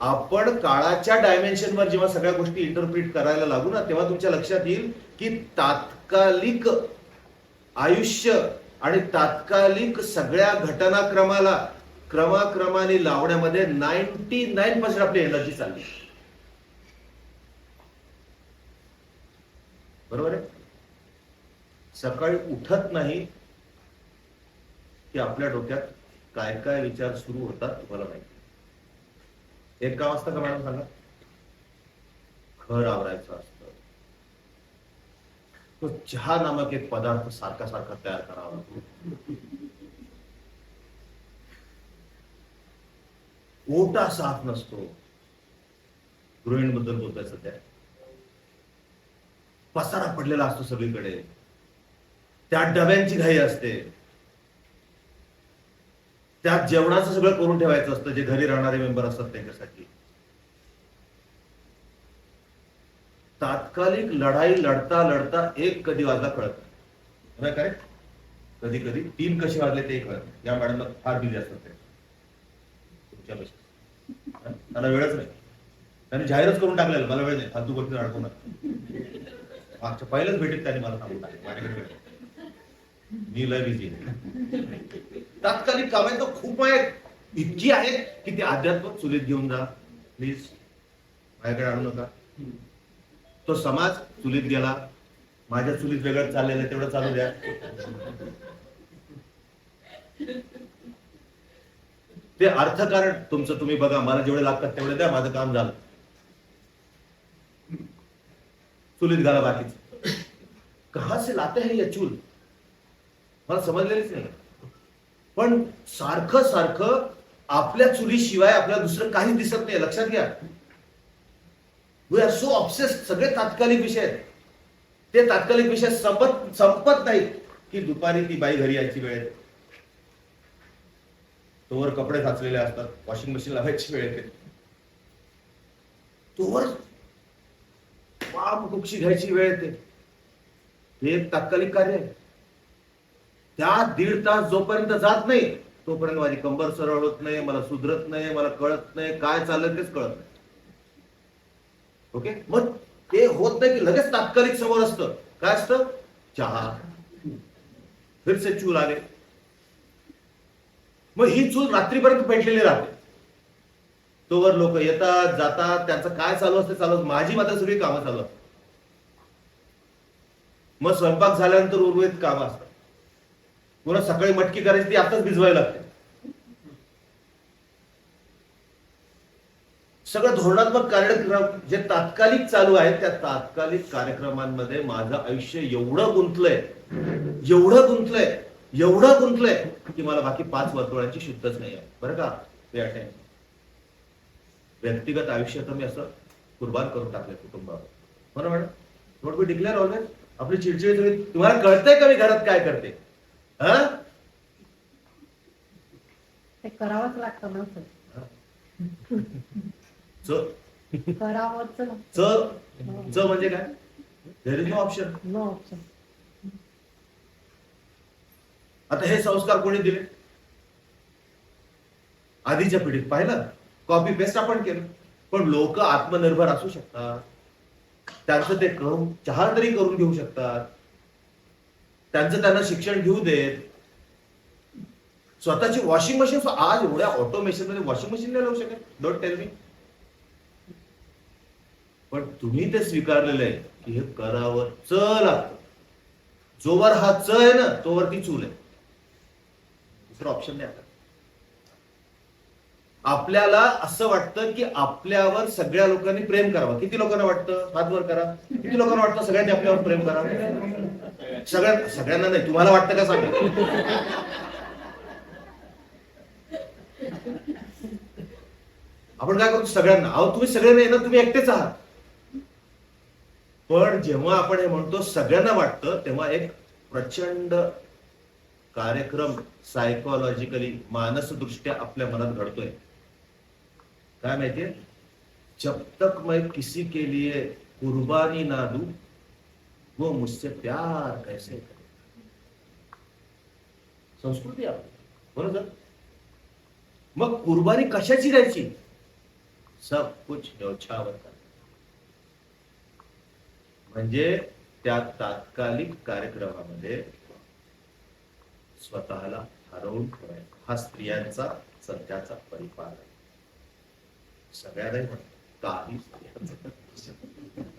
आपण काळाच्या डायमेन्शनवर जेव्हा सगळ्या गोष्टी इंटरप्रिट करायला लागू ना तेव्हा तुमच्या लक्षात येईल की तात्कालिक आयुष्य आणि तात्कालिक सगळ्या घटनाक्रमाला क्रमाक्रमाने लावण्यामध्ये नाईन्टी नाईन पर्सेंट आपली एनर्जी चालली. बरोबर आहे? सकाळी उठत नाही की आपल्या डोक्यात काय काय विचार सुरू होतात तुम्हाला माहिती एक काम असतं का मॅडम सांगा? घर आवरायचं असतं. तो चहा नामक एक पदार्थ सारखा सारखा तयार करावा लागतो. ओटा साफ नसतो. गृहिणीबद्दल बोलतोय सध्या. पसारा पडलेला असतो सगळीकडे. त्या डब्यांची घाई असते. त्या जेवणाचं सगळं करून ठेवायचं असतं जे घरी राहणारे मेंबर असतात त्यांच्यासाठी. तात्कालिक लढाई लढता लढता एक कधी वाजला कळत नाही. काय कधी कधी. तीन कसे वाजले ते कळत या मॅडमला फार बिझी असतात ते. तुमच्यापेक्षा त्यांना वेळच नाही. त्यांनी जाहीरच करून टाकलेलं. मला वेळ नाही. फालतू गोष्टी अडकू नका मागच्या पहिल्याच भेटीत त्यांनी मला सांगून टाकलं. माझ्याकडे वेळ मी लय तात्कालिक कामे तर खूप आहेत. इतकी आहेत की ते आध्यात्मक चुलीत घेऊन जा. प्लीज माझ्याकडे आणू नका. तो समाज चुलीत गेला. माझ्या चुलीत वेगळं चाललेलं तेवढं चालू द्या. ते अर्थकारण तुमचं तुम्ही बघा. मला जेवढे लागतात तेवढे द्या. माझं काम झालं. चुलीत घाला बाकीच. कहा से लाते हैं ये चूल? मला समजलेलीच नाही. पण सारखं सारखं आपल्या चुलीशिवाय आपल्याला दुसरं काही दिसत नाही. लक्षात घ्या. वी आर सो ऑप्सेस सगळे तात्कालिक विषय आहेत. ते तात्कालिक विषय संपत संपत नाहीत की दुपारी ती बाई घरी यायची वेळ. तोवर कपडे साचलेले असतात. वॉशिंग मशीन लावायची वेळ येते. तोवर पाम कुक्षी घ्यायची वेळ येते. हे एक तात्कालिक कार्य आहे. त्या दीड तास जोपर्यंत जात नाही तोपर्यंत माझी कंबर सरळ होत नाही मला सुधरत नाही मला कळत नाही काय चाललं तेच कळत नाही. ओके मग ते होत नाही की लगेच तात्कालिक समोर असतं. काय असतं? चहा. फिरसे चूल आले. मग ही चूल रात्रीपर्यंत पेटलेली राहते. तोवर लोक येतात जातात त्यांचं काय चालू असते चालू माझी मात्र सगळी कामं चालू असतात. मग स्वयंपाक झाल्यानंतर उर्वरित कामं असतात. तुला सकाळी मटकी करायची ती आताच भिजवायला लागते. सगळं धोरणात्मक कार्यक्रम जे तात्कालिक चालू आहेत त्या तात्कालिक कार्यक्रमांमध्ये माझं आयुष्य एवढं गुंतलंय एवढं गुंतलंय एवढं गुंतलंय की मला बाकी पाच वर्तुळांची शुद्धच नाही आहे. बरं का? ते अटेंड व्यक्तिगत आयुष्य तर मी असं कुर्बान करून टाकलंय कुटुंबावर. बरोबर madam? Not be declare always आपली चिडचिड तुम्ही तुम्हाला कळतंय का मी घरात काय करते? ते करावंच लागतं ना सर. च? करावंच च? च म्हणजे काय? There is no option no option आता हे संस्कार कोणी दिले? आधीच्या पिढीत पाहिलं? कॉपी पेस्ट आपण केलं. पण लोक आत्मनिर्भर असू शकतात. त्यांचं ते करून चहा तरी करून घेऊ शकतात. त्यांचं त्यांना शिक्षण घेऊ देत. स्वतःची वॉशिंग मशीन आज एवढ्या ऑटोमेशनमध्ये वॉशिंग मशीन नाही लावू शकत. डोंट टेल मी पण तुम्ही ते स्वीकारलेलं आहे की हे करावं च लागतं जोवर हा च आहे ना तोवर ती चूल आहे. दुसरं ऑप्शन नाही आता. आपल्याला असं वाटतं की आपल्यावर सगळ्या लोकांनी प्रेम करावं. किती लोकांना वाटतं? हात वर करा. किती लोकांना वाटतं सगळ्यांनी आपल्यावर प्रेम करावं सगळ्या सगळ्यांना नाही. तुम्हाला वाटतं का सांगा? आपण काय करतो? सगळ्यांना. अहो तुम्ही सगळे नाही ना तुम्ही एकटेच आहात. पण जेव्हा आपण हे म्हणतो सगळ्यांना वाटतं तेव्हा एक प्रचंड कार्यक्रम सायकोलॉजिकली मानसदृष्ट्या आपल्या मनात घडतोय. काय माहितीये? जब तक मैं किसी के लिए कुर्बानी ना दू वो मुझसे प्यार कैसे करे? संस्कृती आपली. बरोबर मग कुर्बानी कशाची द्यायची? सब कुछ न्यौछावर म्हणजे त्या तात्कालिक कार्यक्रमामध्ये स्वतःला हरवून ठेवायचं हा स्त्रियांचा सध्याचा परिपालन आहे सगळ्या